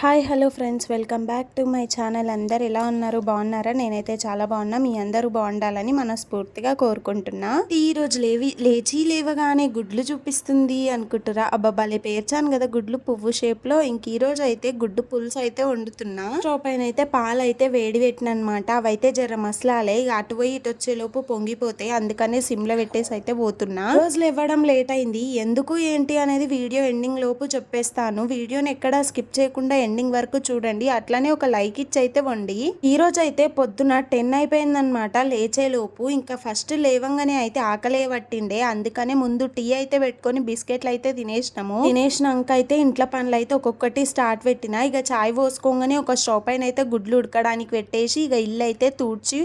Hi hello friends. Welcome back to my channel. అందరు ఎలా ఉన్నారు? బాగున్నారా? నేనైతే చాలా బాగున్నా. మీ అందరూ బాగుండాలని మనస్ఫూర్తిగా కోరుకుంటున్నా. ఈ రోజు లేవి లేచి లేవగానే గుడ్లు చూపిస్తుంది అనుకుంటురా? అబ్బాబాలే పేర్చాను కదా గుడ్లు పువ్వు షేప్లో ఇంక ఈ రోజు అయితే గుడ్డు పులుసు అయితే వండుతున్నా. స్టవ్ పైన అయితే పాలు అయితే వేడి పెట్టిన అనమాట అవైతే జర మసలాలే. అటు పోయి ఇటు వచ్చేలోపు పొంగిపోతాయి. అందుకనే సిమ్లో పెట్టేసి అయితే పోతున్నా. రోజులు ఇవ్వడం లేట్ అయింది. ఎందుకు ఏంటి అనేది వీడియో ఎండింగ్ లోపు చెప్పేస్తాను. వీడియోని ఎక్కడ స్కిప్ చేయకుండా ఎండింగ్ వరకు చూడండి. అట్లనే ఒక లైక్ ఇచ్చి అయితే వండి. ఈ రోజు అయితే పొద్దున టెన్ అయిపోయిందనమాట లేచే లోపు ఇంకా ఫస్ట్ లేవంగానే అయితే ఆకలే పట్టిండే. అందుకనే ముందు టీ అయితే పెట్టుకొని బిస్కెట్లు అయితే తినేసినాము. తినేసినాక అయితే ఇంట్లో పనులు అయితే ఒక్కొక్కటి స్టార్ట్ పెట్టిన. ఇక చాయ్ పోసుకోగానే ఒక స్టవ్ పైన అయితే గుడ్లు ఉడకడానికి పెట్టేసి ఇక ఇల్లు అయితే తూడ్చి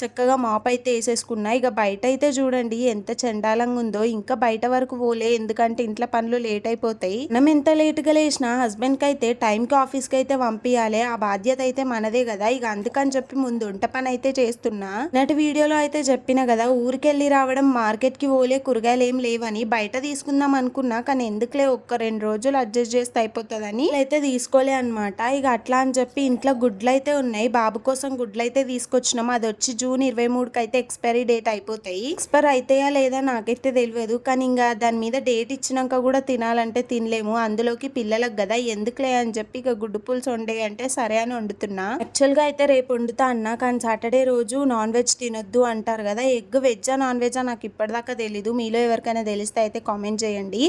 చక్కగా మాప్ అయితే వేసేసుకున్నా. ఇక బయట అయితే చూడండి ఎంత చండాలంగా ఉందో ఇంకా బయట వరకు పోలే ఎందుకంటే ఇంట్లో పనులు లేట్ అయిపోతాయి. మనం ఎంత లేట్గా లేచినా హస్బెండ్కి అయితే టైంకి ఆఫీస్కి అయితే పంపించాలి ఆ బాధ్యత అయితే మనదే కదా. ఇక అందుకని చెప్పి ముందు వంట పని అయితే చేస్తున్నా. నటి వీడియోలో అయితే చెప్పిన కదా ఊరికెళ్ళి రావడం మార్కెట్కి పోలే కూరగాయలు ఏం లేవని బయట తీసుకుందాం అనుకున్నా. కానీ ఎందుకులే ఒక్క రెండు రోజులు అడ్జస్ట్ చేస్తే అయిపోతుందని అయితే తీసుకోలే అనమాట ఇక అట్లా అని చెప్పి ఇంట్లో గుడ్లు అయితే ఉన్నాయి. బాబు కోసం గుడ్లు అయితే తీసుకొచ్చినాం. అది వచ్చి జూన్ ఇరవై మూడుకి అయితే ఎక్స్పైరీ డేట్ అయిపోతాయి. ఎక్స్పైర్ అయితాయా లేదా నాకైతే తెలియదు కానీ ఇంకా దాని మీద డేట్ ఇచ్చినాక కూడా తినాలంటే తినలేము. అందులోకి పిల్లలకు కదా. ఎందుకులే అని చెప్పి ఇక గుడ్డు పులుసు వండే అంటే సరే అని వండుతున్నా. యాక్చువల్గా అయితే రేపు వండుతా అన్నా కానీ సాటర్డే రోజు నాన్ వెజ్ తినొద్దు అంటారు కదా. ఎగ్ వెజ్జా నాన్ వెజ్జా నాకు ఇప్పటిదాకా తెలీదు. మీలో ఎవరికైనా తెలిస్తే అయితే కామెంట్ చేయండి.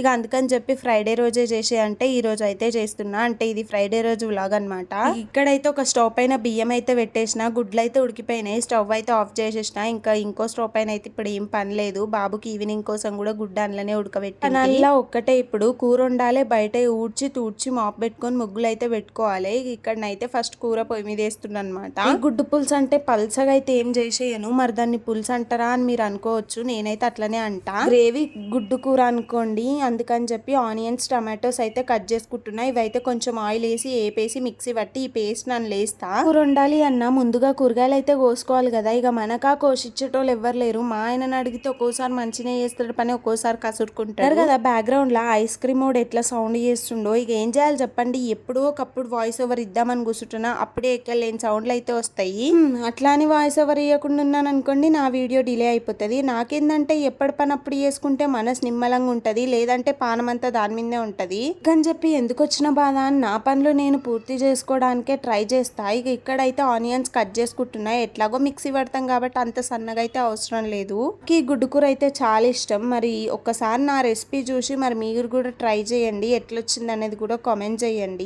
ఇక అందుకని చెప్పి ఫ్రైడే రోజే చేసే అంటే ఈ రోజు అయితే చేస్తున్నా. అంటే ఇది ఫ్రైడే రోజు వ్లాగ్ అనమాట ఇక్కడైతే ఒక స్టవ్ పైన బియ్యం అయితే పెట్టేసిన గుడ్లు అయితే ఉడికిపోయినాయి. స్టవ్ అయితే ఆఫ్ చేసేసిన. ఇంకా ఇంకో స్టవ్ పైన అయితే ఇప్పుడు ఏం పని లేదు. బాబుకి ఈవినింగ్ కోసం కూడా గుడ్డ అందులోనే ఉడకబెట్టి అలా ఒక్కటే ఇప్పుడు. కూర వండాలి బయట ఊడ్చి తూడ్చి మాప్ పెట్టుకొని ముగ్గులు అయితే పెట్టుకోవాలి. ఇక్కడనైతే ఫస్ట్ కూర పొయ్యి మీద వేస్తున్నా అనమాట గుడ్డు పులుసు అంటే పల్సగా అయితే ఏం చేసేయను. మరి దాన్ని పులుసు అంటారా అని మీరు అనుకోవచ్చు. నేనైతే అట్లనే అంటా. గ్రేవీ గుడ్డు కూర అనుకోండి. అందుకని చెప్పి ఆనియన్స్ టమాటోస్ అయితే కట్ చేసుకుంటున్నా. ఇవైతే కొంచెం ఆయిల్ వేసి ఏపేసి మిక్సీ పట్టి ఈ పేస్ట్ నన్ను లేస్తా. కూర వండాలి అన్న ముందుగా కూరగాయలు అయితే కోసుకోవాలి కదా. ఇక మనకా కోసిచ్చేటోళ్ళు ఎవ్వరు లేరు. మా ఆయనని అడిగితే ఒక్కోసారి మంచిగా చేస్తాడు పని ఒక్కోసారి కసురుకుంటారు కదా బ్యాక్గ్రౌండ్లో ఐస్ క్రీమ్ మోడ్ ఎట్లా సౌండ్ చేస్తుండో. ఇక ఏం చేయాలి చెప్పండి. ఎప్పుడో ఒకప్పుడు వాయిస్ ఓవర్ ఇద్దామని కూర్చుంటున్నా అప్పుడే ఎక్కలేని సౌండ్లు అయితే వస్తాయి. అట్లా అని వాయిస్ ఓవర్ ఇవ్వకుండా ఉన్నాను అనుకోండి నా వీడియో డిలే అయిపోతుంది. నాకేందంటే ఎప్పటి పని అప్పుడు చేసుకుంటే మనసు నిమ్మలంగా ఉంటుంది లేదంటే పానమంతా దాని మీదే ఉంటుంది. అని చెప్పి ఎందుకు వచ్చిన బాధ అని నా పనులు నేను పూర్తి చేసుకోవడానికే ట్రై చేస్తా. ఇక ఇక్కడైతే ఆనియన్స్ కట్ చేసుకుంటున్నా. ఎట్లాగో మిక్సీ పడతాం కాబట్టి అంత సన్నగా అయితే అవసరం లేదు. ఈ గుడ్డు కూర అయితే చాలా ఇష్టం. మరి ఒక్కసారి నా రెసిపీ చూసి మరి మీరు కూడా ట్రై చేయండి. ఎట్లొచ్చింది అనేది కూడా కామెంట్ చేయండి.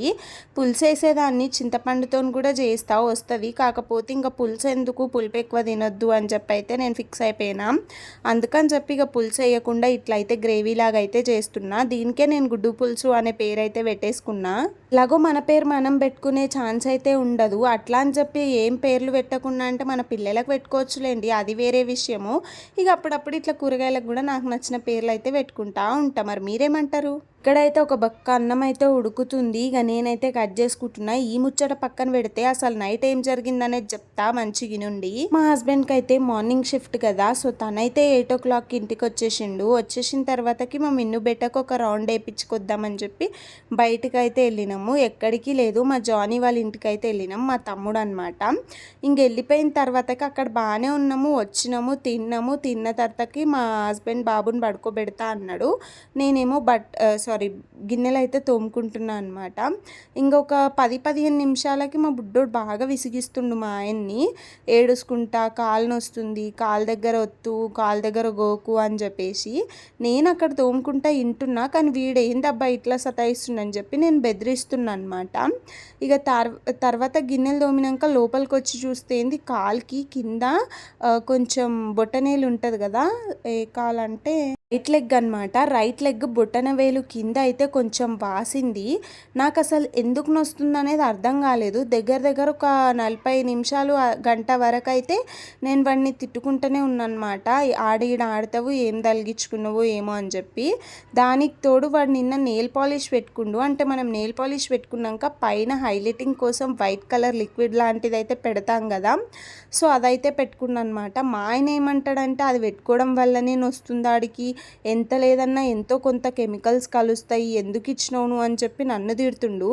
పులుసు వేసేదాన్ని చింతపండుతో కూడా చేస్తా వస్తుంది. కాకపోతే ఇంకా పులుసు ఎందుకు? పులుపు ఎక్కువ తినొద్దు అని చెప్పి అయితే నేను ఫిక్స్ అయిపోయినా. అందుకని చెప్పి ఇక పులుసు వేయకుండా ఇట్లా అయితే గ్రేవీ లాగా అయితే చేస్తున్నా. దీనికే నేను గుడ్డు పులుసు అనే పేరు అయితే పెట్టేసుకున్నా. ఇలాగో మన పేరు మనం పెట్టుకునే ఛాన్స్ అయితే ఉండదు. అట్లా అని చెప్పి ఏం పేర్లు పెట్టకుండా అంటే మన పిల్లలకు పెట్టుకోవచ్చులేండి. అది వేరే విషయము. ఇక అప్పుడప్పుడు ఇట్లా కూరగాయలకు కూడా నాకు నచ్చిన పేర్లు అయితే పెట్టుకుంటా ఉంటా. మరి మీరేమంటారు? ఇక్కడైతే ఒక బక్క అన్నం అయితే ఉడుకుతుంది. ఇక నేనైతే కట్ చేసుకుంటున్నా. ఈ ముచ్చట పక్కన పెడితే అసలు నైట్ ఏం జరిగిందనేది చెప్తా మంచిగా నుండి మా హస్బెండ్కి అయితే మార్నింగ్ షిఫ్ట్ కదా సో తనైతే ఎయిట్ ఓ క్లాక్ ఇంటికి వచ్చేసిండు వచ్చేసిన తర్వాతకి మా మిన్ను బెట్టకు ఒక రౌండ్ వేయించుకొద్దామని చెప్పి బయటకు అయితే వెళ్ళినాము. ఎక్కడికి లేదు. మా జానీ వాళ్ళ ఇంటికి అయితే వెళ్ళినాం. మా తమ్ముడు అనమాట ఇంక వెళ్ళిపోయిన తర్వాతకి అక్కడ బాగానే ఉన్నాము. వచ్చినాము తిన్నాము. తిన్న తర్వాతకి మా హస్బెండ్ బాబుని పడుకోబెడతా అన్నాడు. నేనేమో బట్ సారీ గిన్నెలు అయితే తోముకుంటున్నా అనమాట ఇంకొక పది పదిహేను నిమిషాలకి మా బుడ్డోడు బాగా విసిగిస్తుండు మా ఆయన్ని. ఏడుసుకుంటా కాలు నొస్తుంది కాలు దగ్గర వత్తు కాలు దగ్గర గోకు అని చెప్పేసి నేను అక్కడ తోముకుంటా వింటున్నా కానీ వీడు ఏందబ్బా ఇట్లా సతాయిస్తుండని చెప్పి నేను బెదిరిస్తున్నా అనమాట ఇక తర్ తర్వాత గిన్నెలు తోమినాక లోపలికి వచ్చి చూస్తే ఏంది కాలుకి కింద కొంచెం బొట్టనేలు ఉంటుంది కదా ఏ కాలంటే రైట్ లెగ్ అనమాట రైట్ లెగ్ బొట్టన వేలు కింద అయితే కొంచెం వాసింది. నాకు అసలు ఎందుకు నొస్తుంది అనేది అర్థం కాలేదు. దగ్గర దగ్గర ఒక నలభై నిమిషాలు గంట వరకు అయితే నేను వాడిని తిట్టుకుంటూనే ఉన్నానమాట ఆడ ఈడ ఆడతావు ఏం తలిగించుకున్నావు ఏమో అని చెప్పి. దానికి తోడు వాడు నిన్న నెయిల్ పాలిష్ పెట్టుకుండు. అంటే మనం నెయిల్ పాలిష్ పెట్టుకున్నాక పైన హైలైటింగ్ కోసం వైట్ కలర్ లిక్విడ్ లాంటిది అయితే పెడతాం కదా. సో అదైతే పెట్టుకున్నాను అనమాట మా ఆయన ఏమంటాడంటే అది పెట్టుకోవడం వల్లనే నొస్తుంది ఆడికి. ఎంత లేదన్నా ఎంతో కొంత కెమికల్స్ కలుస్తాయి ఎందుకు ఇచ్చినావు అని చెప్పి నన్ను తిడుతుండు.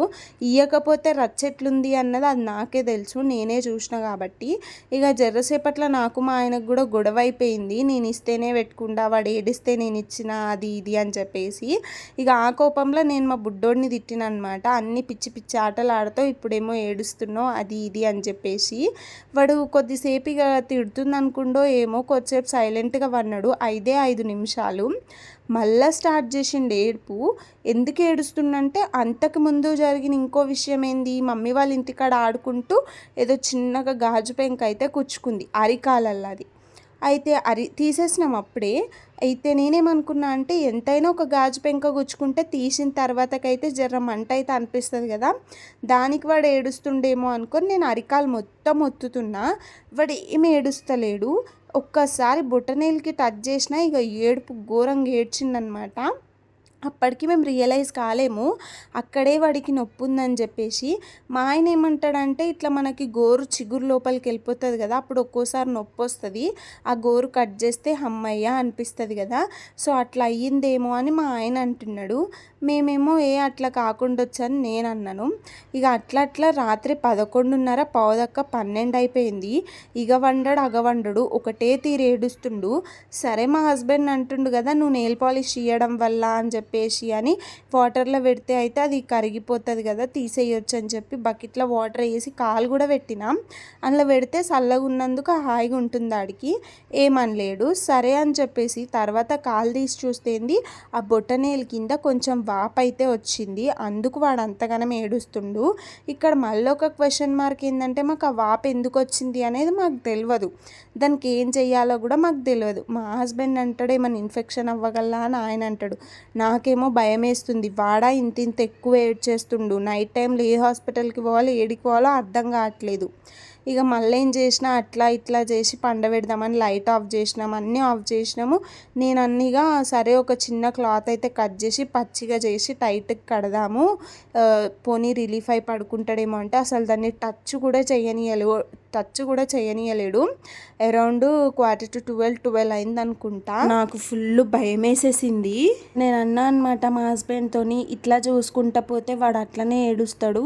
ఇయ్యకపోతే రచ్చెట్లుంది అన్నది అది నాకే తెలుసు నేనే చూసిన కాబట్టి. ఇక జర్రసేపట్లో నాకు మా ఆయనకు కూడా గొడవ అయిపోయింది. నేను ఇస్తేనే పెట్టుకుండా వాడు ఏడిస్తే నేను ఇచ్చిన అది ఇది అని చెప్పేసి. ఇక ఆ కోపంలో నేను మా బుడ్డోడిని తిట్టిన అనమాట అన్ని పిచ్చి పిచ్చి ఆటలు ఆడుతూ ఇప్పుడేమో ఏడుస్తున్నావు అది ఇది అని చెప్పేసి. వాడు కొద్దిసేపు ఇక తిడుతుంది అనుకుండో ఏమో కొద్దిసేపు సైలెంట్గా వన్నాడు ఐదే ఐదు నిమిషాలు. మళ్ళా స్టార్ట్ చేసిండు ఏడుపు. ఎందుకు ఏడుస్తుందంటే అంతకు ముందు జరిగిన ఇంకో విషయం ఏంది? మమ్మీ వాళ్ళ ఇంటికాడ ఆడుకుంటూ ఏదో చిన్నగా గాజు పెంక అయితే కూర్చుకుంది అరికాలల్లో అది. అయితే అరి తీసేసినాం అప్పుడే. అయితే నేనేమనుకున్నా అంటే ఎంతైనా ఒక గాజు పెంక గుచ్చుకుంటే తీసిన తర్వాతకైతే జర మంట అయితే అనిపిస్తుంది కదా. దానికి వాడు ఏడుస్తుండేమో అనుకొని నేను అరికాలు మొత్తం ఒత్తుతున్నా. వాడు ఏమి ఏడుస్తలేడు. ఒక్కసారి బుట్టనేలకి టచ్ చేసినా ఇక ఏడుపు ఘోరంగా ఏడ్చిందనమాట. అప్పటికి మేము రియలైజ్ కాలేము. అక్కడే వాడికి నొప్పి ఉందని చెప్పేసి మా ఆయన ఏమంటాడంటే ఇట్లా మనకి గోరు చిగురు లోపలికి వెళ్ళిపోతుంది కదా అప్పుడు ఒక్కోసారి నొప్పి వస్తుంది. ఆ గోరు కట్ చేస్తే హమ్మయ్య అనిపిస్తుంది కదా. సో అట్లా అయ్యిందేమో అని మా ఆయన అంటున్నాడు. మేమేమో ఏ అట్లా కాకుండా వచ్చని నేను అన్నాను. ఇక అట్లా అట్లా రాత్రి పదకొండున్నర పావుదక్క పన్నెండు అయిపోయింది. ఇగ వండడు అగ వండడు ఒకటే తీరు ఏడుస్తుండు. సరే మా హస్బెండ్ అంటుండు కదా నువ్వు నెయిల్ పాలిష్ ఇవ్వడం వల్ల అని చెప్పి చెప్పేసి అని వాటర్లో పెడితే అయితే అది కరిగిపోతుంది కదా తీసేయొచ్చు అని చెప్పి బకెట్లో వాటర్ వేసి కాలు కూడా పెట్టినాం. అందులో పెడితే చల్లగా ఉన్నందుకు హాయిగా ఉంటుంది ఆడికి. ఏమనలేడు సరే అని చెప్పేసి తర్వాత కాలు తీసి చూస్తేంది ఆ బొట్టనేల కింద కొంచెం వాప్ అయితే వచ్చింది. అందుకు వాడు అంతగానం ఏడుస్తుండు. ఇక్కడ మళ్ళీ ఒక క్వశ్చన్ మార్క్ ఏంటంటే మాకు ఆ వాప్ ఎందుకు వచ్చింది అనేది మాకు తెలియదు దానికి ఏం చేయాలో కూడా మాకు తెలియదు మా హస్బెండ్ అంటాడు ఏమైనా ఇన్ఫెక్షన్ అవ్వగలరా అని ఆయన అంటాడు. నాకేమో భయం వేస్తుంది వాడా ఇంత ఇంత ఎక్కువ ఏడ్ చేస్తుండు. నైట్ టైంలో ఏ హాస్పిటల్కి పోవాలో ఏడికి పోవాలో అర్థం కావట్లేదు. ఇక మళ్ళీ ఏం చేసినా అట్లా ఇట్లా చేసి పండబెడదామని లైట్ ఆఫ్ చేసినాం అన్నీ ఆఫ్ చేసినాము. నేను అన్నీగా సరే ఒక చిన్న క్లాత్ అయితే కట్ చేసి పచ్చిగా చేసి టైట్గా కడదాము. పోనీ రిలీఫ్ అయి పడుకుంటాడేమో అంటే అసలు దాన్ని టచ్ కూడా చేయనియలు టచ్ కూడా చేయనీయలేడు. Around quarter to twelve twelve అయింది అనుకుంటా నాకు ఫుల్ భయం వేసేసింది నేను అన్నా అనమాట మా హస్బెండ్తోని ఇట్లా చూసుకుంటా పోతే వాడు అట్లనే ఏడుస్తాడు.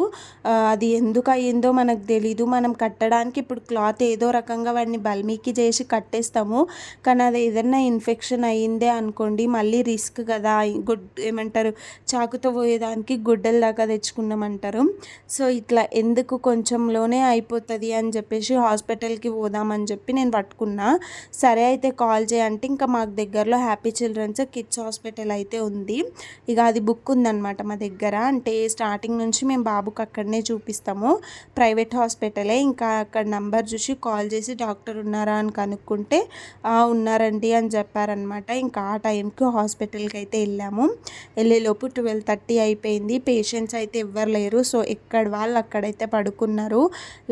అది ఎందుకు అయ్యిందో మనకు తెలీదు. మనం కట్టడానికి ఇప్పుడు క్లాత్ ఏదో రకంగా వాడిని బల్మీకి చేసి కట్టేస్తాము. కానీ అది ఏదన్నా ఇన్ఫెక్షన్ అయ్యిందే అనుకోండి మళ్ళీ రిస్క్ కదా. గుడ్ ఏమంటారు చాకుతో పోయేదానికి గుడ్డల దాకా తెచ్చుకున్నామంటారు సో ఇట్లా ఎందుకు కొంచెంలోనే అయిపోతుంది అని చెప్పి చెప్పేసి హాస్పిటల్కి పోదామని చెప్పి నేను పట్టుకున్నా. సరే అయితే కాల్ చేయంటే ఇంకా మాకు దగ్గరలో హ్యాపీ చిల్డ్రన్స్ కిడ్స్ హాస్పిటల్ అయితే ఉంది. ఇక అది బుక్ ఉందన్నమాట మా దగ్గర. అంటే స్టార్టింగ్ నుంచి మేము బాబుకి అక్కడనే చూపిస్తాము. ప్రైవేట్ హాస్పిటలే. ఇంకా అక్కడ నంబర్ చూసి కాల్ చేసి డాక్టర్ ఉన్నారా అని కనుక్కుంటే ఉన్నారండి అని చెప్పారనమాట ఇంకా ఆ టైంకి హాస్పిటల్కి అయితే వెళ్ళాము. వెళ్ళేలోపు ట్వెల్వ్ థర్టీ అయిపోయింది. పేషెంట్స్ అయితే ఎవ్వరు లేరు. సో ఎక్కడ వాళ్ళు అక్కడైతే పడుకున్నారు.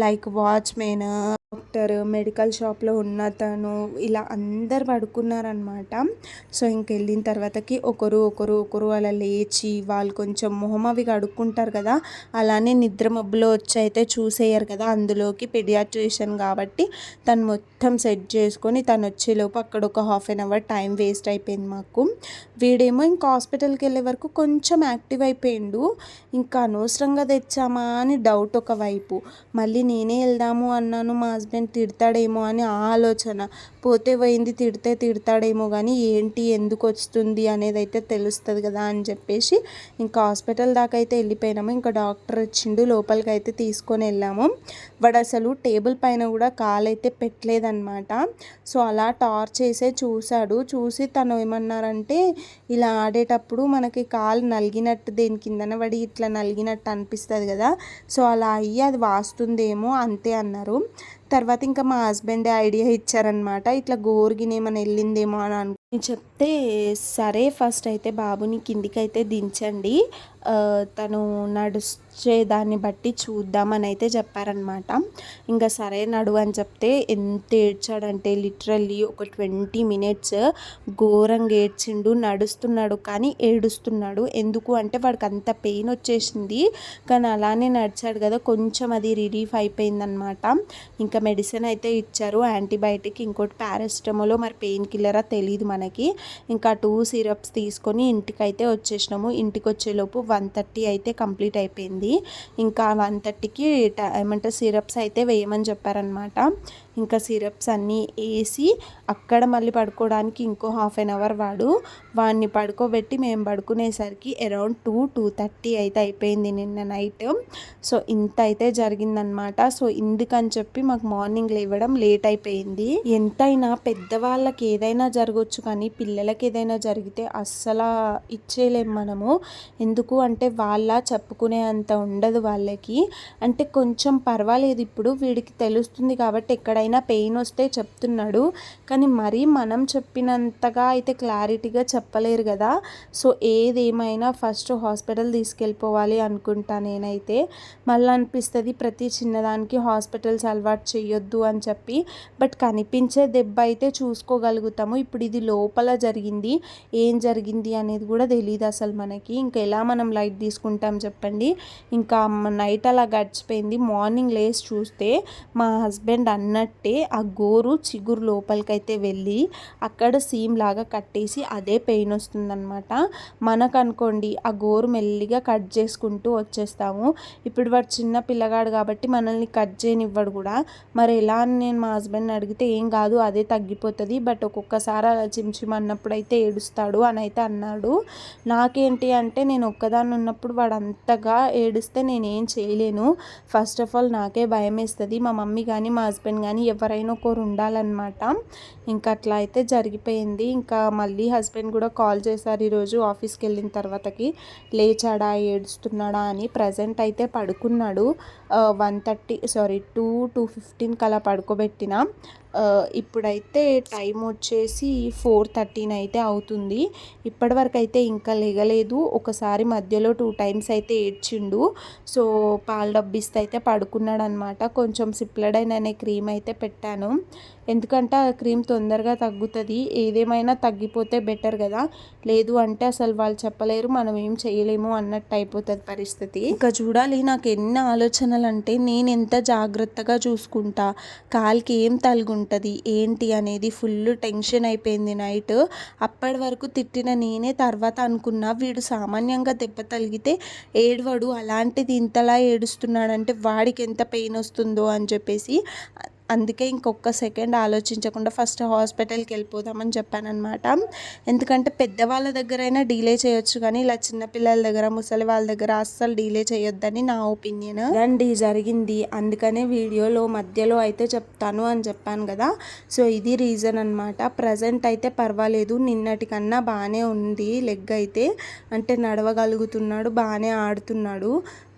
లైక్ వాచ్మెన్ เนอะ డాక్టర్ మెడికల్ షాప్లో ఉన్న తను ఇలా అందరు పడుకున్నారనమాట సో ఇంకెళ్ళిన తర్వాతకి ఒకరు ఒకరు ఒకరు అలా లేచి వాళ్ళు కొంచెం మొహం అవి కడుక్కుంటారు కదా అలానే నిద్ర మబ్బులో వచ్చి అయితే చూసేయరు కదా అందులోకి పెడియాట్రిషియన్ కాబట్టి తను మొత్తం సెట్ చేసుకొని తను వచ్చేలోపు అక్కడ ఒక half an hour time waste అయిపోయింది మాకు. వీడేమో ఇంకా హాస్పిటల్కి వెళ్ళే వరకు కొంచెం యాక్టివ్ అయిపోయిండు. ఇంకా అనవసరంగా తెచ్చామా అని డౌట్ ఒకవైపు మళ్ళీ నేనే వెళ్దాము అన్నాను మా హస్బెండ్ తిడతాడేమో అని ఆలోచన. పోతే పోయింది తిడితే తిడతాడేమో కానీ ఏంటి ఎందుకు వస్తుంది అనేది అయితే తెలుస్తుంది కదా అని చెప్పేసి ఇంకా హాస్పిటల్ దాకా అయితే వెళ్ళిపోయినాము. ఇంకా డాక్టర్ వచ్చిండు లోపలికి అయితే తీసుకొని వెళ్ళాము. వాడు అసలు టేబుల్ పైన కూడా కాలైతే పెట్టలేదన్నమాట. సో అలా టార్చ్ చేసే చూశాడు. చూసి తను ఏమన్నారంటే ఇలా ఆడేటప్పుడు మనకి కాలు నలిగినట్టు దేని కిందన వాడి ఇట్లా నలిగినట్టు అనిపిస్తుంది కదా. సో అలా అయ్యి అది వాస్తుందేమో అంతే అన్నారు. తర్వాత ఇంకా మా హస్బెండే ఐడియా ఇచ్చారనమాట ఇట్లా గోరుగిని వెళ్ళిందేమో అని అనుకుని చెప్తే సరే ఫస్ట్ అయితే బాబుని కిందికి అయితే దించండి తను నడిచేదాన్ని బట్టి చూద్దామని అయితే చెప్పారనమాట ఇంకా సరే నడు అని చెప్తే ఎంత ఏడ్చాడంటే లిటరల్లీ ఒక ట్వంటీ మినిట్స్ ఘోరంగా ఏడ్చిండు నడుస్తున్నాడు కానీ ఏడుస్తున్నాడు. ఎందుకు అంటే వాడికి అంత పెయిన్ వచ్చేసింది. కానీ అలానే నడిచాడు కదా కొంచెం అది రిలీఫ్ అయిపోయిందనమాట ఇంకా మెడిసిన్ అయితే ఇచ్చారు. యాంటీబయాటిక్ ఇంకోటి పారాసిటమోలో మరి పెయిన్ కిల్లరా తెలియదు మనకి. మనకి ఇంకా టూ సిరప్స్ తీసుకొని ఇంటికైతే వచ్చేసినాము. ఇంటికి వచ్చేలోపు వన్ థర్టీ అయితే కంప్లీట్ అయిపోయింది. ఇంకా వన్ థర్టీకి ఏమంటారు సిరప్స్ అయితే వేయమని చెప్పారనమాట ఇంకా సిరప్స్ అన్నీ వేసి అక్కడ మళ్ళీ పడుకోవడానికి ఇంకో హాఫ్ అన్ అవర్ వాడు. వాడిని పడుకోబెట్టి మేము పడుకునేసరికి అరౌండ్ టూ టూ థర్టీ అయితే అయిపోయింది నిన్న నైట్. సో ఇంత అయితే జరిగిందనమాట సో ఇందుకని చెప్పి మాకు మార్నింగ్ లేవడం లేట్ అయిపోయింది. ఎంతైనా పెద్దవాళ్ళకి ఏదైనా జరగవచ్చు కానీ పిల్లలకి ఏదైనా జరిగితే అస్సలు ఇచ్చేయలేం మనము. ఎందుకు అంటే వాళ్ళ చెప్పుకునే అంత ఉండదు వాళ్ళకి. అంటే కొంచెం పర్వాలేదు. ఇప్పుడు వీడికి తెలుస్తుంది కాబట్టి ఎక్కడైనా పెయిన్ వస్తే చెప్తున్నాడు. కానీ మరీ మనం చెప్పినంతగా అయితే క్లారిటీగా చెప్పలేరు కదా. సో ఏదేమైనా ఫస్ట్ హాస్పిటల్ తీసుకెళ్ళిపోవాలి అనుకుంటా నేనైతే. మళ్ళీ అనిపిస్తుంది ప్రతి చిన్నదానికి హాస్పిటల్స్ అలవాటు చేయొద్దు అని చెప్పి. బట్ కనిపించే దెబ్బ అయితే చూసుకోగలుగుతాము. ఇప్పుడు ఇది లోపల జరిగింది. ఏం జరిగింది అనేది కూడా తెలియదు అసలు మనకి. ఇంకా ఎలా మనం లైట్ తీసుకుంటాం చెప్పండి. ఇంకా నైట్ అలా గడిచిపోయింది. మార్నింగ్ లేచి చూస్తే మా హస్బెండ్ అన్నట్టు ఆ గోరు చిగురు లోపలికైతే వెళ్ళి అక్కడ సీమ్ లాగా కట్టేసి అదే పెయిన్ వస్తుందన్నమాట. మనకు అనుకోండి ఆ గోరు మెల్లిగా కట్ చేసుకుంటూ వచ్చేస్తాము. ఇప్పుడు వాడు చిన్న పిల్లగాడు కాబట్టి మనల్ని కట్ చేయనివ్వడు కూడా. మరి ఎలా అని నేను మా హస్బెండ్ అడిగితే ఏం కాదు అదే తగ్గిపోతుంది. బట్ ఒక్కొక్కసారి అలా చిమ్చిమ్ అన్నప్పుడు అయితే ఏడుస్తాడు అని అయితే అన్నాడు. నాకేంటి అంటే నేను ఒక్కదాన్ని ఉన్నప్పుడు వాడు అంతగా ఏడిస్తే నేనేం చేయలేను. ఫస్ట్ ఆఫ్ ఆల్ నాకే భయం వేస్తుంది మా మమ్మీ కానీ మా హస్బెండ్ కానీ ఎవరైనా ఒకరు ఉండాలన్నమాట. ఇంకా అట్లా అయితే జరిగిపోయింది. ఇంకా మళ్ళీ హస్బెండ్ కూడా కాల్ చేశారు ఈరోజు ఆఫీస్కి వెళ్ళిన తర్వాతకి. లేచాడా ఏడుస్తున్నాడా అని ప్రజెంట్ అయితే పడుకున్నాడు. One thirty sorry two two ఫిఫ్టీన్కి అలా పడుకోబెట్టిన. ఇప్పుడైతే టైం వచ్చేసి ఫోర్ థర్టీన్ అయితే అవుతుంది. ఇప్పటివరకు అయితే ఇంకా లేగలేదు. ఒకసారి మధ్యలో టూ టైమ్స్ అయితే ఏడ్చిండు. సో పాలు డబ్బిస్తే అయితే పడుకున్నాడు అనమాట కొంచెం సిప్లడైన్ అనే క్రీమ్ అయితే పెట్టాను. ఎందుకంటే ఆ క్రీమ్ తొందరగా తగ్గుతుంది. ఏదేమైనా తగ్గిపోతే బెటర్ కదా. లేదు అంటే అసలు వాళ్ళు చెప్పలేరు మనం ఏం చేయలేము అన్నట్టు అయిపోతుంది పరిస్థితి. ఇంకా చూడాలి నాకు ఎన్ని ఆలోచనలు అంటే నేను ఎంత జాగ్రత్తగా చూసుకుంటా. కాలికి ఏం ఉంటుంది. ఏంటి అనేది ఫుల్ టెన్షన్ అయిపోయింది నైట్. అప్పటి వరకు తిట్టిన నేనే తర్వాత అనుకున్నా వీడు సామాన్యంగా దెబ్బ తలిగితే ఏడవడు అలాంటిది ఇంతలా ఏడుస్తున్నాడంటే వాడికి ఎంత పెయిన్ వస్తుందో అని చెప్పేసి అందుకే ఇంకొక సెకండ్ ఆలోచించకుండా ఫస్ట్ హాస్పిటల్కి వెళ్ళిపోదామని చెప్పానమాట ఎందుకంటే పెద్దవాళ్ళ దగ్గరైనా డీలే చేయొచ్చు కానీ ఇలా చిన్నపిల్లల దగ్గర ముసలి వాళ్ళ దగ్గర అస్సలు డీలే చేయొద్దని నా ఒపీనియన్. రండి జరిగింది. అందుకనే వీడియోలో మధ్యలో అయితే చెప్తాను అని చెప్పాను కదా. సో ఇది రీజన్ అనమాట ప్రజెంట్ అయితే పర్వాలేదు. నిన్నటికన్నా బాగానే ఉంది లెగ్ అయితే. అంటే నడవగలుగుతున్నాడు బాగానే ఆడుతున్నాడు.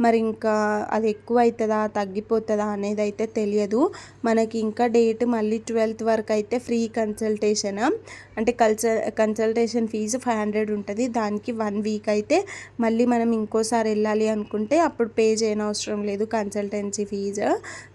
మరి ఇంకా అది ఎక్కువ అవుతుందా తగ్గిపోతుందా అనేది అయితే తెలియదు. మనకి ఇంకా డేట్ మళ్ళీ ట్వెల్త్ వరకు అయితే ఫ్రీ కన్సల్టేషన్. అంటే culture consultation fee five hundred ఉంటుంది. దానికి వన్ వీక్ అయితే మళ్ళీ మనం ఇంకోసారి వెళ్ళాలి అనుకుంటే అప్పుడు పే చేయనవసరం లేదు కన్సల్టెన్సీ ఫీజు.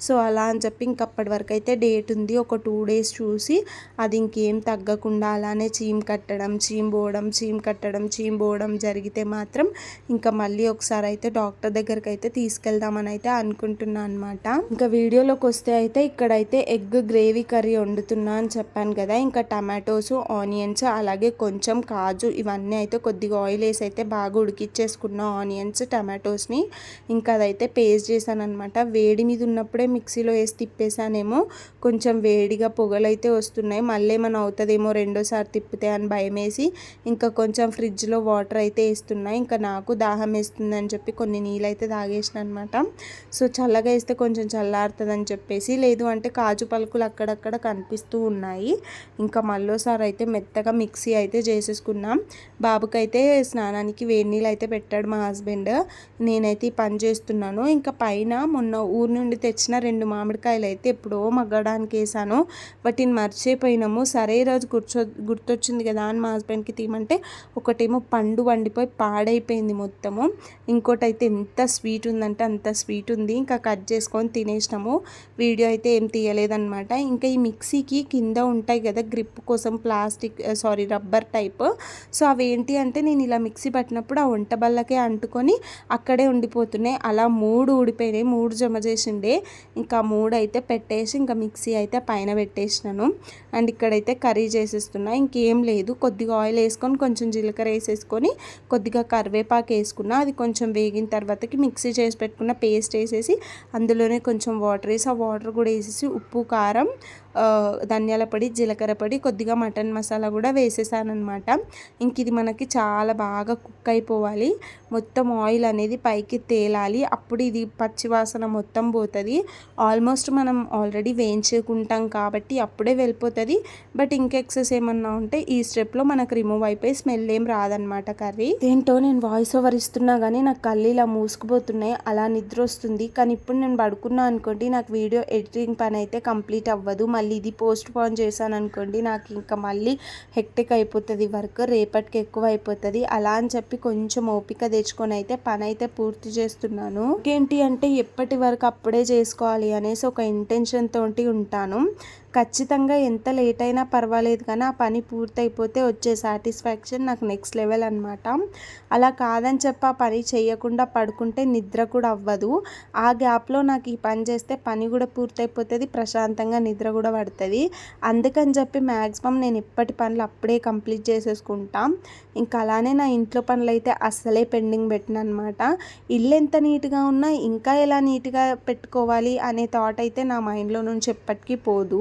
సో అలా అని చెప్పి ఇంకప్పటి వరకు అయితే డేట్ ఉంది. ఒక టూ డేస్ చూసి అది ఇంకేం తగ్గకుండా అలానే చీమ్ కట్టడం చీమ్ పోవడం చీమ్ కట్టడం చీమ్ పోవడం జరిగితే మాత్రం ఇంకా మళ్ళీ ఒకసారి అయితే డాక్టర్ దగ్గర దగ్గరికి అయితే తీసుకెళ్దామని అయితే అనుకుంటున్నాను అనమాట ఇంకా వీడియోలోకి వస్తే అయితే ఇక్కడైతే ఎగ్ గ్రేవీ కర్రీ వండుతున్నా అని చెప్పాను కదా. ఇంకా టమాటోస్ ఆనియన్స్ అలాగే కొంచెం కాజు ఇవన్నీ అయితే కొద్దిగా ఆయిల్ వేసి అయితే బాగా ఉడికిచ్చేసుకున్న ఆనియన్స్ టమాటోస్ని ఇంకా అదైతే పేస్ట్ చేశాను అనమాట వేడి మీద ఉన్నప్పుడే మిక్సీలో వేసి తిప్పేసానేమో కొంచెం వేడిగా పొగలు అయితే వస్తున్నాయి. మళ్ళీ ఏమైనా అవుతుందేమో రెండోసారి తిప్పితే అని భయం వేసి ఇంకా కొంచెం ఫ్రిడ్జ్లో వాటర్ అయితే వేస్తున్నాయి ఇంకా నాకు దాహం వేస్తుందని చెప్పి కొన్ని నీళ్ళు అయితే తాగేసిన అనమాట సో చల్లగా వేస్తే కొంచెం చల్లారుతుంది అని చెప్పేసి లేదు అంటే కాజు పలుకులు అక్కడక్కడ కనిపిస్తూ ఉన్నాయి. ఇంకా మళ్ళోసారి అయితే మెత్తగా మిక్సీ అయితే చేసేసుకున్నాం. బాబుకైతే స్నానానికి వేడి నీళ్ళు అయితే పెట్టాడు మా హస్బెండ్. నేనైతే ఈ పని చేస్తున్నాను. ఇంకా పైన మొన్న ఊరు నుండి తెచ్చిన రెండు మామిడికాయలు అయితే ఎప్పుడో మగ్గడానికి వేసాను. వాటిని మర్చిపోయినాము. సరే రోజు కూర్చో గుర్తొచ్చింది కదా అని మా హస్బెండ్కి తీయమంటే ఒకటేమో పండు వండిపోయి పాడైపోయింది మొత్తము. ఇంకోటి అయితే ఎంత స్వీట్ ఉందంటే అంత స్వీట్ ఉంది. ఇంకా కట్ చేసుకొని తినేసినాము. వీడియో అయితే ఏం తీయలేదన్నమాట. ఇంకా ఈ మిక్సీకి కింద ఉంటాయి కదా గ్రిప్ కోసం plastic sorry rubber type. So అవి ఏంటి అంటే నేను ఇలా మిక్సీ పట్టినప్పుడు ఆ వంట బల్లకే అంటుకొని అక్కడే ఉండిపోతున్నాయి అలా మూడు ఊడిపోయినాయి మూడు జమ చేసిండే. ఇంకా మూడు అయితే పెట్టేసి ఇంకా మిక్సీ అయితే పైన పెట్టేసినాను. అండ్ ఇక్కడైతే కర్రీ చేసేస్తున్నా. ఇంకేం లేదు. కొద్దిగా ఆయిల్ వేసుకొని కొంచెం జీలకర్ర వేసేసుకొని కొద్దిగా కరివేపాకు వేసుకున్నా. అది కొంచెం వేగిన తర్వాతకి మిక్సీ చేసి పెట్టుకున్న పేస్ట్ వేసేసి అందులోనే కొంచెం వాటర్ వేసి ఆ వాటర్ కూడా వేసేసి ఉప్పు కారం ధనియాల పొడి జీలకర్ర పొడి కొద్దిగా మటన్ మసాలా కూడా వేసేసానమాట ఇంక ఇది మనకి చాలా బాగా కుక్ అయిపోవాలి. మొత్తం ఆయిల్ అనేది పైకి తేలాలి. అప్పుడు ఇది పచ్చివాసన మొత్తం పోతుంది. ఆల్మోస్ట్ మనం ఆల్రెడీ వేయించుకుంటాం కాబట్టి అప్పుడే వెళ్ళిపోతుంది. బట్ ఇంకెక్సెస్ ఏమన్నా ఉంటే ఈ స్టెప్లో మనకు రిమూవ్ అయిపోయి స్మెల్ ఏం రాదనమాట కర్రీ. ఏంటో నేను వాయిస్ ఓవర్ ఇస్తున్నా కానీ నాకు కళ్ళు ఇలా మూసుకుపోతున్నాయి. అలా నిద్ర వస్తుంది. కానీ ఇప్పుడు నేను పడుకున్నా అనుకోండి నాకు వీడియో ఎడిటింగ్ పని అయితే కంప్లీట్ అవ్వదు. మళ్ళీ మళ్ళీ ఇది పోస్ట్ పోన్ చేశాను అనుకోండి నాకు ఇంకా మళ్ళీ హెక్టిక్ అయిపోతుంది వర్క్ రేపటికి ఎక్కువ అయిపోతుంది అలా అని చెప్పి కొంచెం ఓపిక తెచ్చుకొని అయితే పని అయితే పూర్తి చేస్తున్నాను. ఏంటి అంటే ఎప్పటి వరకు అప్పుడే చేసుకోవాలి అనేసి ఒక ఇంటెన్షన్ తోటి ఉంటాను. ఖచ్చితంగా ఎంత లేట్ అయినా పర్వాలేదు కానీ ఆ పని పూర్తయిపోతే వచ్చే సాటిస్ఫాక్షన్ నాకు నెక్స్ట్ లెవెల్ అనమాట అలా కాదని చెప్పి ఆ పని చేయకుండా పడుకుంటే నిద్ర కూడా అవ్వదు. ఆ గ్యాప్లో నాకు ఈ పని చేస్తే పని కూడా పూర్తయిపోతుంది ప్రశాంతంగా నిద్ర కూడా పడుతుంది. అందుకని చెప్పి మ్యాక్సిమం నేను ఇప్పటి పనులు అప్పుడే కంప్లీట్ చేసేసుకుంటాం. ఇంకా అలానే నా ఇంట్లో పనులు అయితే అస్సలే పెండింగ్ పెట్టిన అనమాట ఇల్లు ఎంత నీట్గా ఉన్నా ఇంకా ఎలా నీట్గా పెట్టుకోవాలి అనే థాట్ అయితే నా మైండ్లో నుంచి ఎప్పటికీ పోదు.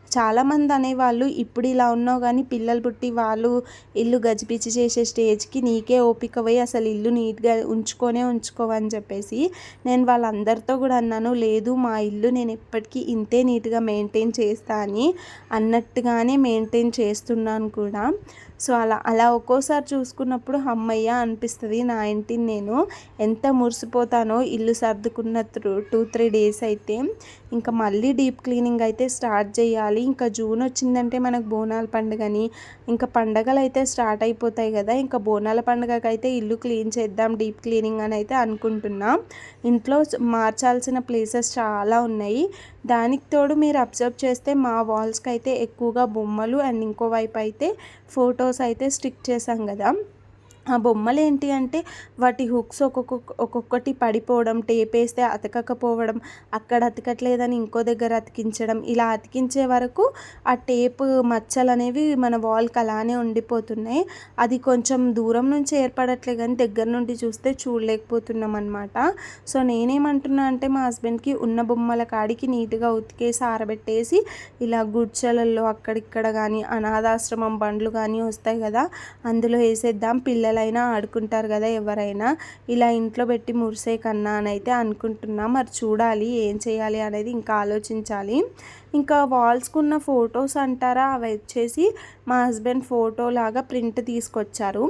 చాలామంది అనేవాళ్ళు ఇప్పుడు ఇలా ఉన్నావు కానీ పిల్లలు పుట్టి వాళ్ళు ఇల్లు గజిపిచ్చి చేసే స్టేజ్కి నీకే ఓపిక పోయి అసలు ఇల్లు నీట్గా ఉంచుకొనే ఉంచుకోవని చెప్పేసి నేను వాళ్ళందరితో కూడా అన్నాను లేదు మా ఇల్లు నేను ఎప్పటికీ ఇంతే నీట్గా మెయింటైన్ చేస్తా అని అన్నట్టుగానే మెయింటైన్ చేస్తున్నాను కూడా. సో అలా అలా ఒక్కోసారి చూసుకున్నప్పుడు అమ్మయ్య అనిపిస్తుంది నా ఇంటిని నేను ఎంత మురిసిపోతానో ఇల్లు సర్దుకున్న టూ త్రీ డేస్ అయితే. ఇంకా మళ్ళీ డీప్ క్లీనింగ్ అయితే స్టార్ట్ చేయాలి. ఇంకా జూన్ వచ్చిందంటే మనకు బోనాల పండుగని ఇంకా పండగలు అయితే స్టార్ట్ అయిపోతాయి కదా. ఇంకా బోనాల పండుగకి అయితే ఇల్లు క్లీన్ చేద్దాం డీప్ క్లీనింగ్ అని అయితే అనుకుంటున్నాం. ఇంట్లో మార్చాల్సిన ప్లేసెస్ చాలా ఉన్నాయి. దానికి తోడు మీరు అబ్జర్వ్ చేస్తే మా వాల్స్కి అయితే ఎక్కువగా బొమ్మలు అండ్ ఇంకో వైపు అయితే ఫొటోస్ అయితే స్టిక్ చేసాం కదా. ఆ బొమ్మలు ఏంటి అంటే వాటి హుక్స్ ఒక్కొక్క ఒక్కొక్కటి పడిపోవడం టేప్ వేస్తే అతకకపోవడం అక్కడ అతకట్లేదని ఇంకో దగ్గర అతికించడం ఇలా అతికించే వరకు ఆ టేప్ మచ్చలు అనేవి మన వాల్కి అలానే ఉండిపోతున్నాయి. అది కొంచెం దూరం నుంచి ఏర్పడట్లే కానీ దగ్గర నుండి చూస్తే చూడలేకపోతున్నాం అనమాట సో నేనేమంటున్నా అంటే మా హస్బెండ్కి ఉన్న బొమ్మల కాడికి నీట్గా ఉతికేసి ఆరబెట్టేసి ఇలా గుడ్చలలో అక్కడిక్కడ కానీ అనాథాశ్రమం బండ్లు కానీ వస్తాయి కదా అందులో వేసేద్దాం పిల్లలు పిల్లలైనా ఆడుకుంటారు కదా ఎవరైనా. ఇలా ఇంట్లో పెట్టి మురిసే కన్నా అని అయితే అనుకుంటున్నా. మరి చూడాలి ఏం చేయాలి అనేది ఇంకా ఆలోచించాలి. ఇంకా వాల్స్కు ఉన్న ఫొటోస్ అంటారా? అవి వచ్చేసి మా హస్బెండ్ ఫోటో లాగా ప్రింట్ తీసుకొచ్చారు.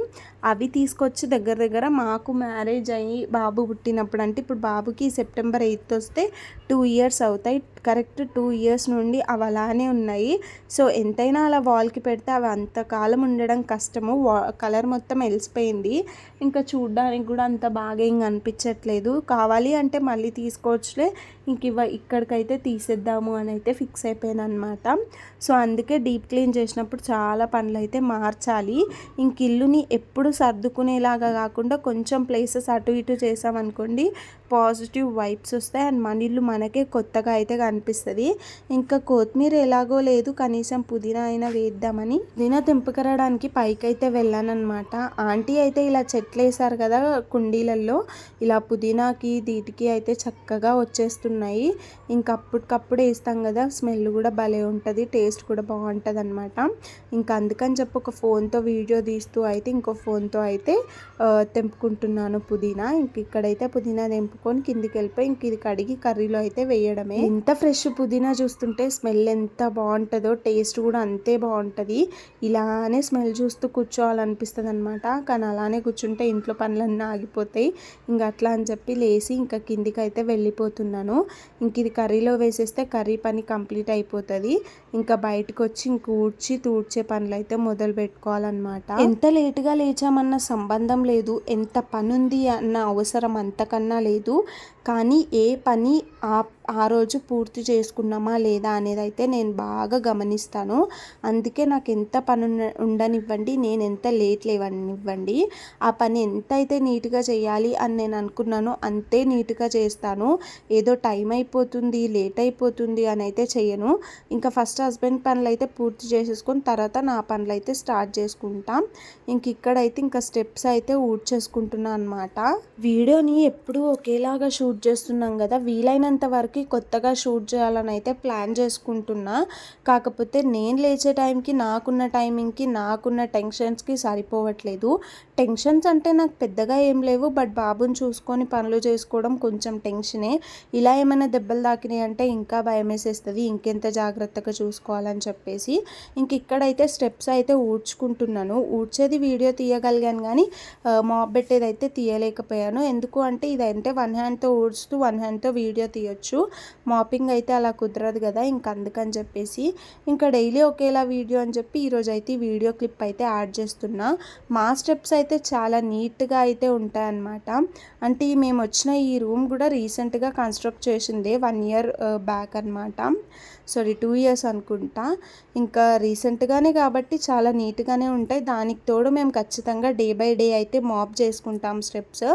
అవి తీసుకొచ్చి దగ్గర దగ్గర మాకు మ్యారేజ్ అయ్యి బాబు పుట్టినప్పుడు అంటే ఇప్పుడు బాబుకి సెప్టెంబర్ ఎయిత్ వస్తే టూ ఇయర్స్ అవుతాయి. కరెక్ట్ టూ ఇయర్స్ నుండి అవి అలానే ఉన్నాయి. సో ఎంతైనా అలా వాల్కి పెడితే అవి అంతకాలం ఉండడం కష్టము. వా కలర్ మొత్తం వెలిసిపోయింది ఇంకా చూడడానికి కూడా అంత బాగా ఇంక అనిపించట్లేదు. కావాలి అంటే మళ్ళీ తీసుకోవచ్చులే. ఇంక ఇవ ఇక్కడికైతే తీసేద్దాము అని అయితే ఫిక్స్ అయిపోయాను అనమాట సో అందుకే డీప్ క్లీన్ చేసినప్పుడు చాలా పనులు అయితే మార్చాలి. ఇంక ఇల్లుని ఎప్పుడు సర్దుకునేలాగా కాకుండా కొంచెం ప్లేసెస్ అటు ఇటు చేసామనుకోండి పాజిటివ్ వైబ్స్ వస్తాయి అండ్ మన ఇల్లు మనకే కొత్తగా అయితే కనిపిస్తుంది. ఇంకా కొత్తిమీర ఎలాగో లేదు కనీసం పుదీనా అయినా వేద్దామని. పుదీనా తెంపుకరడానికి పైకి అయితే వెళ్ళానమాట ఆంటీ అయితే ఇలా చెట్లు వేసారు కదా కుండీలలో ఇలా పుదీనాకి దీటికి అయితే చక్కగా వచ్చేస్తున్నాయి. ఇంకా అప్పటికప్పుడు వేస్తాం కదా స్మెల్ కూడా భలే ఉంటుంది టేస్ట్ కూడా బాగుంటుంది అనమాట ఇంకా అందుకని చెప్పి ఒక ఫోన్తో వీడియో తీస్తూ అయితే ఇంకో ఫోన్తో అయితే తెంపుకుంటున్నాను పుదీనా. ఇంక ఇక్కడైతే పుదీనా తెంపు తెంపుకొని కిందికి వెళ్ళిపోయి ఇంక ఇది కడిగి కర్రీలో అయితే వేయడమే. ఎంత ఫ్రెష్ పుదీనా చూస్తుంటే స్మెల్ ఎంత బాగుంటుందో టేస్ట్ కూడా అంతే బాగుంటుంది. ఇలానే స్మెల్ చూస్తూ కూర్చోవాలనిపిస్తుంది అనమాట కానీ అలానే కూర్చుంటే ఇంట్లో పనులన్నీ ఆగిపోతాయి. ఇంకా అట్లా అని చెప్పి లేచి ఇంకా కిందికి అయితే వెళ్ళిపోతున్నాను. ఇంక ఇది కర్రీలో వేసేస్తే కర్రీ పని కంప్లీట్ అయిపోతుంది. ఇంకా బయటకు వచ్చి ఇంక ఊడ్చి తూడ్చే పనులు అయితే మొదలు పెట్టుకోవాలన్నమాట. ఎంత లేటుగా లేచామన్న సంబంధం లేదు. ఎంత పనుంది అన్న అవసరం అంతకన్నా లేదు. లేదు. కానీ ఏ పని ఆ ఆ రోజు పూర్తి చేసుకున్నామా లేదా అనేది అయితే నేను బాగా గమనిస్తాను. అందుకే నాకు ఎంత పని ఉండనివ్వండి నేను ఎంత లేట్ లేవనివ్వండి ఆ పని ఎంత అయితే నీట్గా చేయాలి అని నేను అనుకున్నానో అంతే నీట్గా చేస్తాను. ఏదో టైం అయిపోతుంది లేట్ అయిపోతుంది అని అయితే చేయను ఇంకా ఫస్ట్ హస్బెండ్ పనులు అయితే పూర్తి చేసేసుకొని తర్వాత నా పనులు అయితే స్టార్ట్ చేసుకుంటాం. ఇంక ఇక్కడైతే ఇంకా స్టెప్స్ అయితే ఊడ్చేసుకుంటున్నాను అనమాట వీడియోని ఎప్పుడూ ఒకేలాగా షూట్ చేస్తున్నాం కదా వీలైనంత వరకు కొత్తగా షూట్ చేయాలని అయితే ప్లాన్ చేసుకుంటున్నా. కాకపోతే నేను లేచే టైంకి నాకున్న టైమింగ్కి నాకున్న టెన్షన్స్కి సరిపోవట్లేదు. టెన్షన్స్ అంటే నాకు పెద్దగా ఏం లేవు. బట్ బాబుని చూసుకొని పనులు చేసుకోవడం కొంచెం టెన్షనే. ఇలా ఏమైనా దెబ్బలు తాకినాయి అంటే ఇంకా భయం వేసేస్తుంది. ఇంకెంత జాగ్రత్తగా చూసుకోవాలని చెప్పేసి. ఇంక ఇక్కడైతే స్టెప్స్ అయితే ఊడ్చుకుంటున్నాను. ఊడ్చేది వీడియో తీయగలిగాను కానీ మాప్ పెట్టేది అయితే తీయలేకపోయాను. ఎందుకు అంటే ఇదంటే వన్ హ్యాండ్తో ఊడ్చుతూ వన్ హ్యాండ్తో వీడియో తీయొచ్చు. మాపింగ్ అయితే అలా కుదరదు కదా ఇంక అందుకని చెప్పేసి ఇంకా డైలీ ఒకేలా వీడియో అని చెప్పి ఈరోజు అయితే వీడియో క్లిప్ అయితే యాడ్ చేస్తున్నా. మా స్టెప్స్ అయితే చాలా నీట్గా అయితే ఉంటాయన్నమాట. అంటే మేము వచ్చిన ఈ రూమ్ కూడా రీసెంట్గా కన్స్ట్రక్ట్ చేసిందే వన్ ఇయర్ బ్యాక్ అనమాట సారీ టూ ఇయర్స్ అనుకుంటా. ఇంకా రీసెంట్గానే కాబట్టి చాలా నీట్గానే ఉంటాయి. దానికి తోడు మేము ఖచ్చితంగా డే బై డే అయితే మాప్ చేసుకుంటాం స్టెప్స్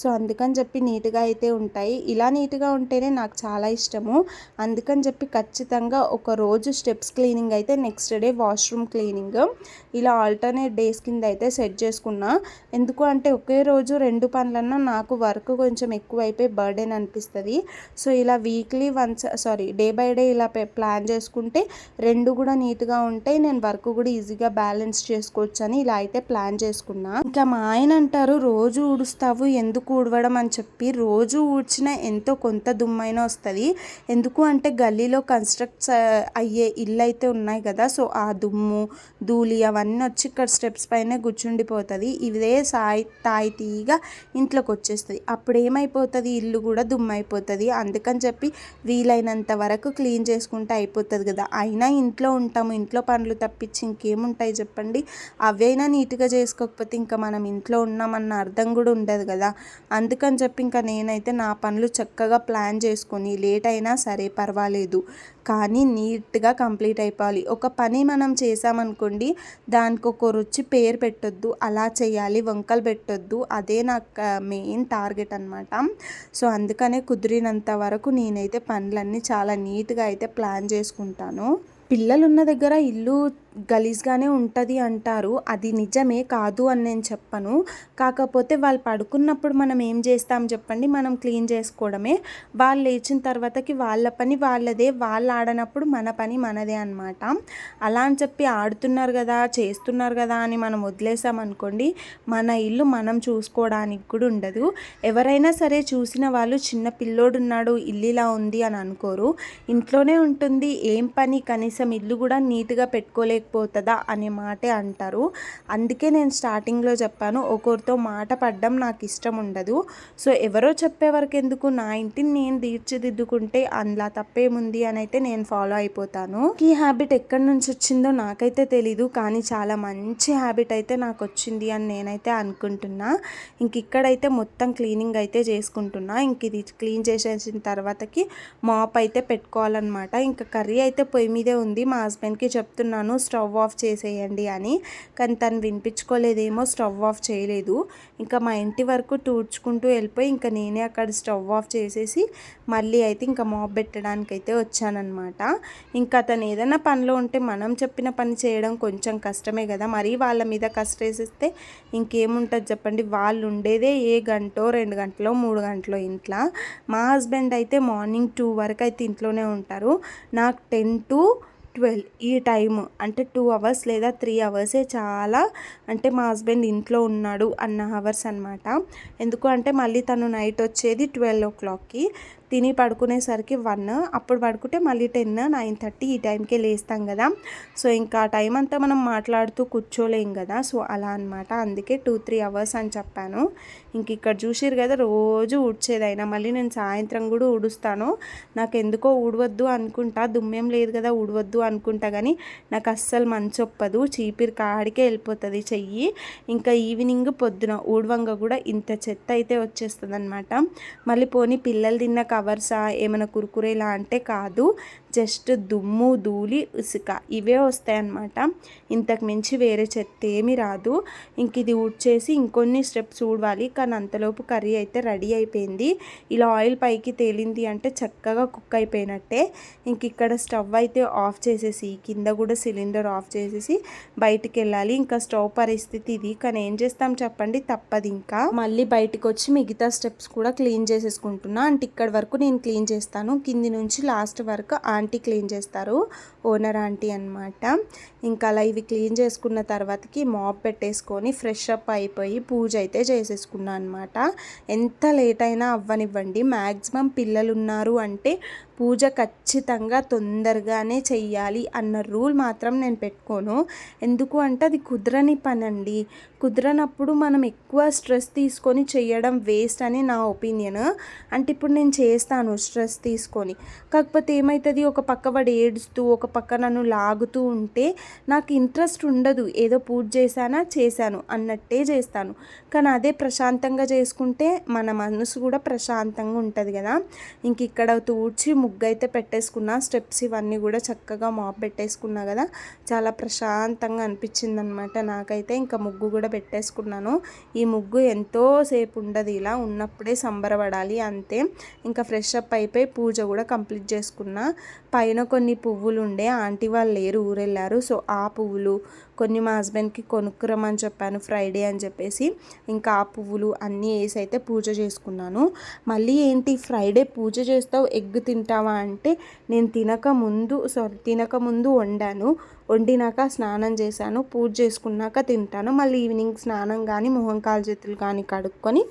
సో అందుకని చెప్పి నీట్గా అయితే ఉంటాయి. ఇలా నీట్గా ఉంటేనే నాకు చాలా ఇష్టము. అందుకని చెప్పి ఖచ్చితంగా ఒక రోజు స్టెప్స్ క్లీనింగ్ అయితే నెక్స్ట్ డే వాష్రూమ్ క్లీనింగ్ ఇలా ఆల్టర్నేట్ డేస్ కింద అయితే సెట్ చేసుకున్నా. ఎందుకు అంటే ఒకే రోజు రెండు పనులన్నా నాకు వర్క్ కొంచెం ఎక్కువైపోయి బర్డెన్ అనిపిస్తుంది. సో ఇలా weekly once sorry day by day ఇలా ప్లాన్ చేసుకుంటే రెండు కూడా నీట్గా ఉంటాయి. నేను వర్క్ కూడా ఈజీగా బ్యాలెన్స్ చేసుకోవచ్చు అని ఇలా అయితే ప్లాన్ చేసుకున్నా. ఇంకా మా ఆయన అంటారు రోజు ఊడుస్తావు ఎందుకు ఊడవడం? అని చెప్పి రోజు ఊడ్చిన ఎంతో కొంత దుమ్మైన వస్తుంది. ఎందుకు అంటే గల్లీలో కన్స్ట్రక్ట్స్ అయ్యే ఇల్లు అయితే ఉన్నాయి కదా సో ఆ దుమ్ము ధూళి అవన్నీ వచ్చి ఇక్కడ స్టెప్స్ పైన కూర్చుండిపోతుంది. ఇదే సాయి తాయితీగా ఇంట్లోకి వచ్చేస్తుంది. అప్పుడు ఏమైపోతుంది ఇల్లు కూడా దుమ్ము అయిపోతుంది అందుకని చెప్పి వీలైనంత వరకు క్లీన్ చేసుకుంటే అయిపోతుంది కదా. అయినా ఇంట్లో ఉంటాము ఇంట్లో పనులు తప్పించి ఇంకేముంటాయి చెప్పండి? అవైనా నీట్గా చేసుకోకపోతే ఇంకా మనం ఇంట్లో ఉన్నామన్న అర్థం కూడా ఉండదు కదా. అందుకని చెప్పి ఇంకా నేనైతే నా పనులు చక్కగా ప్లాన్ చేసుకొని లేట్ అయినా సరే పర్వాలేదు. కానీ నీట్గా కంప్లీట్ అయిపోవాలి. ఒక పని మనం చేసామనుకోండి దానికి ఒక రుచి పేరు పెట్టొద్దు. అలా చేయాలి వంకలు పెట్టొద్దు. అదే నాకు మెయిన్ టార్గెట్ అనమాట సో అందుకనే కుదిరినంత వరకు నేనైతే పనులన్నీ చాలా నీట్గా అయితే ప్లాన్ చేసుకుంటాను. పిల్లలున్న దగ్గర ఇల్లు గలీజ్గానే ఉంటుంది అంటారు. అది నిజమే కాదు అని నేను చెప్పను. కాకపోతే వాళ్ళు పడుకున్నప్పుడు మనం ఏం చేస్తాం చెప్పండి? మనం క్లీన్ చేసుకోవడమే. వాళ్ళు లేచిన తర్వాతకి వాళ్ళ పని వాళ్ళదే. వాళ్ళు ఆడనప్పుడు మన పని మనదే అనమాట అలా అని చెప్పి ఆడుతున్నారు కదా చేస్తున్నారు కదా అని మనం వదిలేసామనుకోండి మన ఇల్లు మనం చూసుకోవడానికి కూడా ఉండదు. ఎవరైనా సరే చూసిన వాళ్ళు చిన్న పిల్లోడు ఉన్నాడు ఇల్లు ఇలా ఉంది అని అనుకోరు. ఇంట్లోనే ఉంటుంది. ఏం పని? కనీసం ఇల్లు కూడా నీట్గా పెట్టుకోలేక లేకపోతుందా అనే మాటే అంటారు. అందుకే నేను స్టార్టింగ్లో చెప్పాను ఒకరితో మాట పడ్డం నాకు ఇష్టం ఉండదు. సో ఎవరో చెప్పే వరకు ఎందుకు నా ఇంటిని నేను తీర్చిదిద్దుకుంటే అందులో తప్పేముంది అని అయితే నేను ఫాలో అయిపోతాను. ఈ హ్యాబిట్ ఎక్కడి నుంచి వచ్చిందో నాకైతే తెలీదు కానీ చాలా మంచి హ్యాబిట్ అయితే నాకు వచ్చింది అని నేనైతే అనుకుంటున్నా. ఇంక ఇక్కడైతే మొత్తం క్లీనింగ్ అయితే చేసుకుంటున్నా. ఇంక ఇది క్లీన్ చేసేసిన తర్వాతకి మాప్ అయితే పెట్టుకోవాలన్నమాట. ఇంకా కర్రీ అయితే పొయ్యి మీదే ఉంది. మా హస్బెండ్కి చెప్తున్నాను స్టవ్ ఆఫ్ చేసేయండి అని. కానీ తను వినిపించుకోలేదేమో స్టవ్ ఆఫ్ చేయలేదు. ఇంకా మా ఇంటి వరకు తూడ్చుకుంటూ వెళ్ళిపోయి ఇంకా నేనే అక్కడ స్టవ్ ఆఫ్ చేసేసి మళ్ళీ అయితే ఇంకా మాప్ పెట్టడానికి అయితే వచ్చానమాట ఇంకా అతను ఏదైనా పనిలో ఉంటే మనం చెప్పిన పని చేయడం కొంచెం కష్టమే కదా. మరీ వాళ్ళ మీద కష్టేసిస్తే ఇంకేముంటుంది చెప్పండి. వాళ్ళు ఉండేదే ఏ గంటో రెండు గంటలో మూడు గంటలో ఇంట్లో. మా హస్బెండ్ అయితే మార్నింగ్ టూ వరకు అయితే ఇంట్లోనే ఉంటారు. నాకు టెన్ టు ట్వెల్వ్ ఈ టైము. అంటే టూ అవర్స్ లేదా త్రీ అవర్సే చాలా అంటే మా హస్బెండ్ ఇంట్లో ఉన్నాడు అన్న అవర్స్ అనమాట ఎందుకు అంటే మళ్ళీ తను నైట్ వచ్చేది ట్వెల్వ్ ఓ క్లాక్కి. తిని పడుకునేసరికి వన్ అప్పుడు పడుకుంటే మళ్ళీ టెన్ నైన్ థర్టీ ఈ టైంకే లేస్తాం కదా. సో ఇంకా టైం అంతా మనం మాట్లాడుతూ కూర్చోలేం కదా. సో అలా అనమాట అందుకే టూ త్రీ అవర్స్ అని చెప్పాను. ఇంక ఇక్కడ చూసిరు కదా రోజు ఊడ్చేదైనా. మళ్ళీ నేను సాయంత్రం కూడా ఊడుస్తాను. నాకు ఎందుకో ఊడవద్దు అనుకుంటా. దుమ్మేం లేదు కదా ఊడవద్దు అనుకుంటా కానీ నాకు అస్సలు మంచి ఒప్పదు. చీపిరి కాడికే వెళ్ళిపోతుంది చెయ్యి. ఇంకా ఈవినింగ్ పొద్దున ఊడవంగ కూడా ఇంత చెత్త అయితే వచ్చేస్తుంది అనమాట మళ్ళీ పోనీ పిల్లలు తిన్నాక కవర్సా? ఏమైనా కురుకురేలా అంటే కాదు. జస్ట్ దుమ్ము ధూళి ఇసుక. ఇవే వస్తాయన్నమాట. ఇంతకు మించి వేరే చెత్త ఏమీ రాదు. ఇంక ఇది ఊడ్చేసి ఇంకొన్ని స్టెప్స్ ఊడవాలి. కానీ అంతలోపు కర్రీ అయితే రెడీ అయిపోయింది. ఇలా ఆయిల్ పైకి తేలింది అంటే చక్కగా కుక్ అయిపోయినట్టే. ఇంక ఇక్కడ స్టవ్ అయితే ఆఫ్ చేసేసి కింద కూడా సిలిండర్ ఆఫ్ చేసేసి బయటికి వెళ్ళాలి. ఇంకా స్టవ్ పరిస్థితి ఇది. కానీ ఏం చేస్తాం చెప్పండి? తప్పదు ఇంకా. మళ్ళీ బయటకు వచ్చి మిగతా స్టెప్స్ కూడా క్లీన్ చేసేసుకుంటున్నా. అంటే ఇక్కడ వరకు నేను క్లీన్ చేస్తాను. కింది నుంచి లాస్ట్ వరకు ఆంటీ క్లీన్ చేస్తారు ఓనర్ ఆంటీ అనమాట ఇంకా అలా ఇవి క్లీన్ చేసుకున్న తర్వాతకి మాప్ పెట్టేసుకొని ఫ్రెష్ అప్ అయిపోయి పూజ అయితే చేసేసుకున్నాను అనమాట ఎంత లేట్ అయినా అవ్వనివ్వండి. మ్యాక్సిమం పిల్లలు ఉన్నారు అంటే పూజ ఖచ్చితంగా తొందరగానే చెయ్యాలి అన్న రూల్ మాత్రం నేను పెట్టుకోను. ఎందుకు అంటే అది కుదరని పని అండి కుదరనప్పుడు మనం ఎక్కువ స్ట్రెస్ తీసుకొని చేయడం వేస్ట్ అని నా ఒపీనియన్. అంటే ఇప్పుడు నేను చేస్తాను స్ట్రెస్ తీసుకొని. కాకపోతే ఏమవుతుంది ఒక పక్క వాడు ఏడుస్తూ ఒక పక్క నన్ను లాగుతూ ఉంటే నాకు ఇంట్రెస్ట్ ఉండదు. ఏదో పూజ చేశానా? చేశాను అన్నట్టే చేస్తాను. కానీ అదే ప్రశాంతంగా చేసుకుంటే మన మనసు కూడా ప్రశాంతంగా ఉంటుంది కదా. ఇంక ఇక్కడ తూడ్చి ముగ్గు అయితే పెట్టేసుకున్నా. స్టెప్స్ ఇవన్నీ కూడా చక్కగా మాప్ పెట్టేసుకున్నా కదా. చాలా ప్రశాంతంగా అనిపించింది అనమాట నాకైతే. ఇంకా ముగ్గు కూడా పెట్టేసుకున్నాను. ఈ ముగ్గు ఎంతో సేపు ఉండదు. ఇలా ఉన్నప్పుడే సంబరపడాలి అంతే. ఇంకా ఫ్రెష్ అప్ అయిపోయి పూజ కూడా కంప్లీట్ చేసుకున్నా. పైన కొన్ని పువ్వులు ఉండే ఆంటీ వాళ్ళు లేరు ఊరెళ్ళారు. సో ఆ పువ్వులు కొన్ని మా హస్బెండ్కి కొనుక్కురమని చెప్పాను ఫ్రైడే అని చెప్పేసి. ఇంకా ఆ పువ్వులు అన్నీ వేసి అయితే పూజ చేసుకున్నాను. మళ్ళీ ఏంటి ఫ్రైడే పూజ చేస్తావు ఎగ్ తింటావా అంటే నేను తినక ముందు సారీ తినక ముందు వండాను. వండినాక స్నానం చేశాను పూజ చేసుకున్నాక తింటాను. మళ్ళీ ఈవినింగ్ స్నానం కానీ మొహం కాలు చేతులు కానీ కడుక్కొని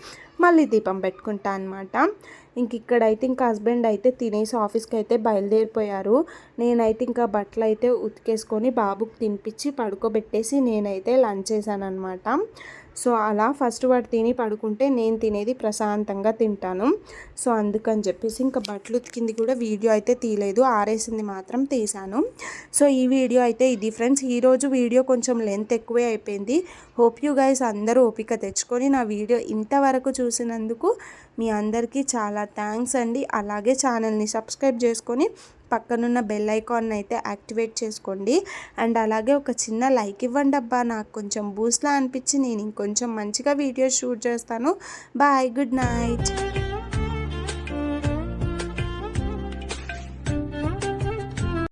మళ్ళీ దీపం పెట్టుకుంటా అనమాట ఇంక ఇక్కడైతే ఇంకా హస్బెండ్ అయితే తినేసి ఆఫీస్కి అయితే బయలుదేరిపోయారు. నేనైతే ఇంకా బట్టలు అయితే ఉతికేసుకొని బాబుకి తినిపించి పడుకోబెట్టేసి నేనైతే లంచ్ చేశాను అనమాట సో అలా ఫస్ట్ వాడు తిని పడుకుంటే నేను తినేది ప్రశాంతంగా తింటాను. సో అందుకని చెప్పేసి ఇంకా బట్టలు ఉతికింది కూడా వీడియో అయితే తీయలేదు ఆరేసింది మాత్రం తీశాను. సో ఈ వీడియో అయితే ఇది ఫ్రెండ్స్. ఈరోజు వీడియో కొంచెం లెంత్ ఎక్కువే అయిపోయింది. హోప్ యూ గైస్ అందరూ ఓపిక తెచ్చుకొని నా వీడియో ఇంతవరకు చూసినందుకు మీ అందరికీ చాలా థ్యాంక్స్ అండి. అలాగే ఛానల్ని సబ్స్క్రైబ్ చేసుకొని పక్కనున్న బెల్ ఐకాన్ అయితే యాక్టివేట్ చేసుకోండి. అండ్ అలాగే ఒక చిన్న లైక్ ఇవ్వండి అబ్బా. నాకు కొంచెం బూస్ట్లా అనిపించి నేను ఇంకొంచెం మంచిగా వీడియో షూట్ చేస్తాను. Bye good night